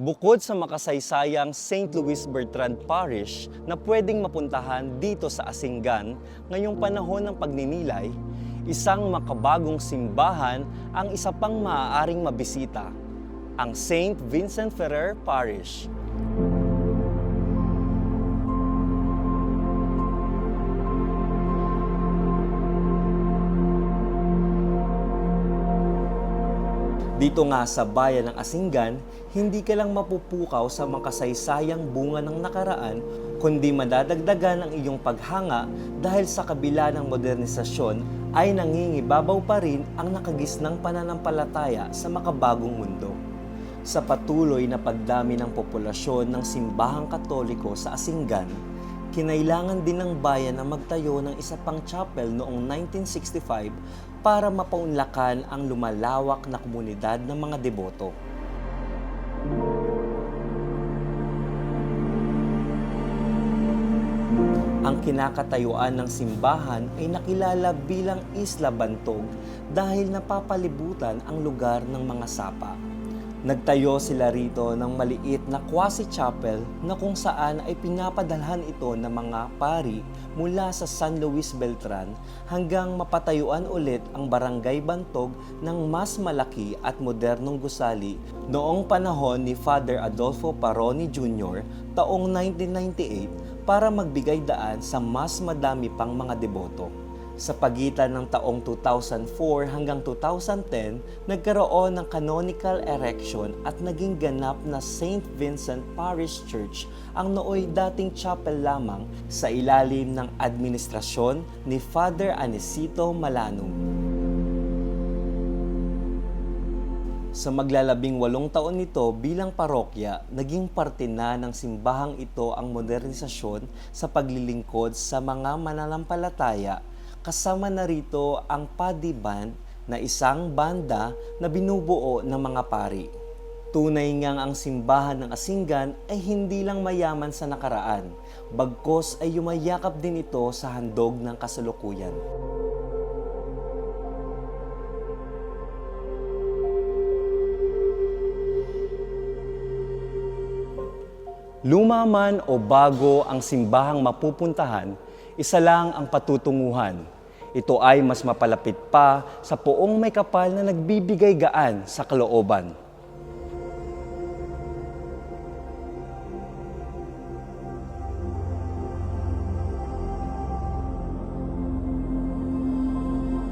Bukod sa makasaysayang St. Louis Bertrand Parish na pwedeng mapuntahan dito sa Asinggan ngayong panahon ng pagninilay, isang makabagong simbahan ang isa pang maaaring mabisita, ang St. Vincent Ferrer Parish. Dito nga sa bayan ng Asinggan, hindi ka lang mapupukaw sa makasaysayang bunga ng nakaraan, kundi madadagdagan ang iyong paghanga dahil sa kabila ng modernisasyon ay nangingibabaw pa rin ang nakagisnang pananampalataya sa makabagong mundo. Sa patuloy na pagdami ng populasyon ng simbahang katoliko sa Asinggan, kinailangan din ng bayan na magtayo ng isa pang chapel noong 1965 para mapaunlakan ang lumalawak na komunidad ng mga deboto. Ang kinakatayuan ng simbahan ay nakilala bilang Isla Bantog dahil napapalibutan ang lugar ng mga sapa. Nagtayo sila rito ng maliit na quasi-chapel na kung saan ay pinapadalhan ito ng mga pari mula sa San Luis Beltran hanggang mapatayuan ulit ang Barangay Bantog ng mas malaki at modernong gusali noong panahon ni Father Adolfo Paroni Jr. taong 1998 para magbigay daan sa mas madami pang mga deboto. Sa pagitan ng taong 2004 hanggang 2010, nagkaroon ng canonical erection at naging ganap na St. Vincent Parish Church ang nooy dating chapel lamang sa ilalim ng administrasyon ni Father Anesito Malanum. Sa maglalabing walong taon nito bilang parokya, naging parte na ng simbahang ito ang modernisasyon sa paglilingkod sa mga mananampalataya kasama na rito ang Paddy Band na isang banda na binubuo ng mga pari. Tunay ngang ang simbahan ng Asinggan ay hindi lang mayaman sa nakaraan, bagkos ay yumayakap din ito sa handog ng kasalukuyan. Luma man o bago ang simbahang mapupuntahan, isa lang ang patutunguhan. Ito ay mas mapalapit pa sa poong may kapal na nagbibigay gaan sa kalooban.